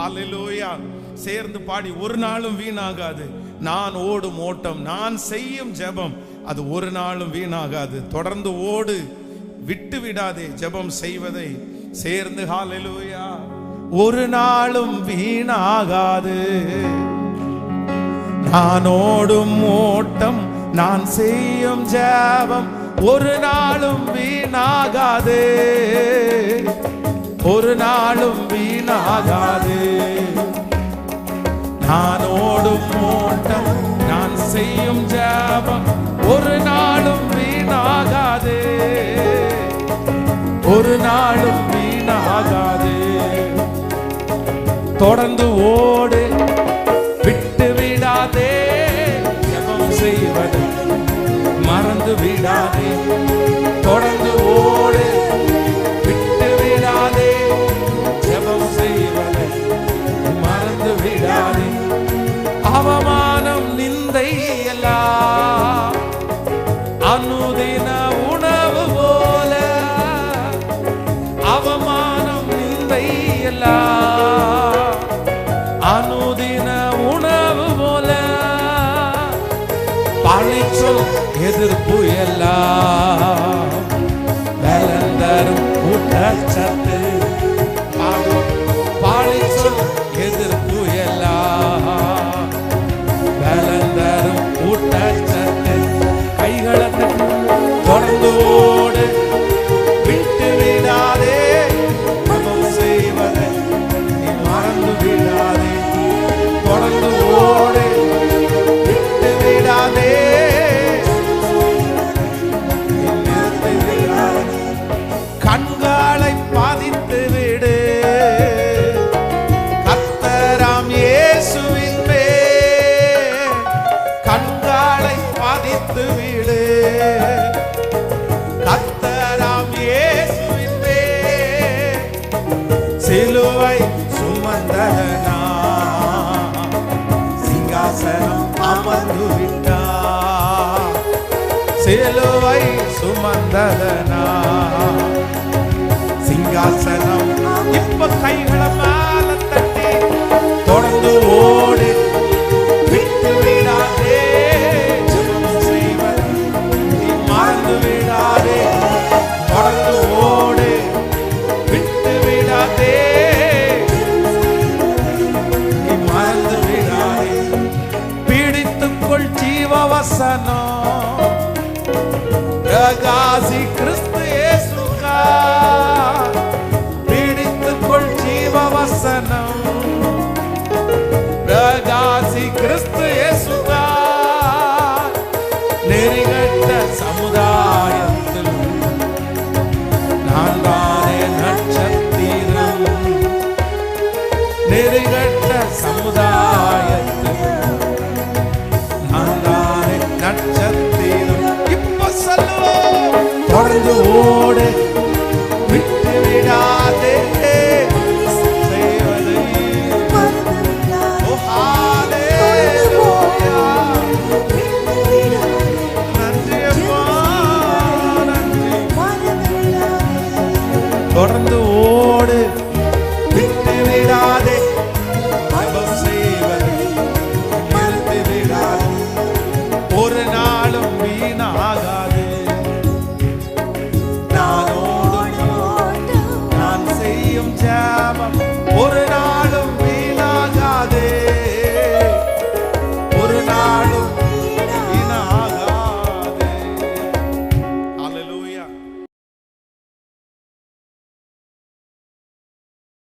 ஹalleluya. சேர்ந்து பாடி ஒரு நாளும் வீணாகாது. நான் ஓடும் ஓட்டம் நான் செய்யும் ஜெபம் அது ஒரு நாளும் வீணாகாது. தொடர்ந்து ஓடு விட்டு விடாதே ஜெபம் செய்வதை. சேர்ந்து ஹalleluya. ஒரு நாளும் வீணாகாது. நான் ஓடும் ஓட்டம் நான் செய்யும் ஜெபம் ஒரு நாளும் வீணாகாது. ஒரு நாளும் வீணாகாது. நான் ஓடும் ஓட்டம் நான் செய்யும் ஜாபம் ஒரு நாளும் வீணாகாது. ஒரு நாளும் வீணாகாது. தொடர்ந்து ஓடு விட்டு விடாதே. ஜபம் செய்வது மறந்து விடாதே. பழிச்சொல் எதிர்ப்பு எல்லாம். வேலந்தரும் ஊட்டச்சத்து சுமந்ததனா? சிங்காசனம். இப்ப கைகளை மேல தட்டி தொடர்ந்து ஓடு. விட்டு விடாதே. செய்வதை நீ மறந்து விடாதே. தொடர்ந்து ஓடு. விட்டு விடாதே. நீ மறந்து விடாதே. பீடித்துக்கொள் ஜீவ வசனம் கிறிஸ்து இயேசுகா பீடித்துக்கொள் ஜீவ வசனம் பிரகாசி கிறிஸ்து ஏசு Oren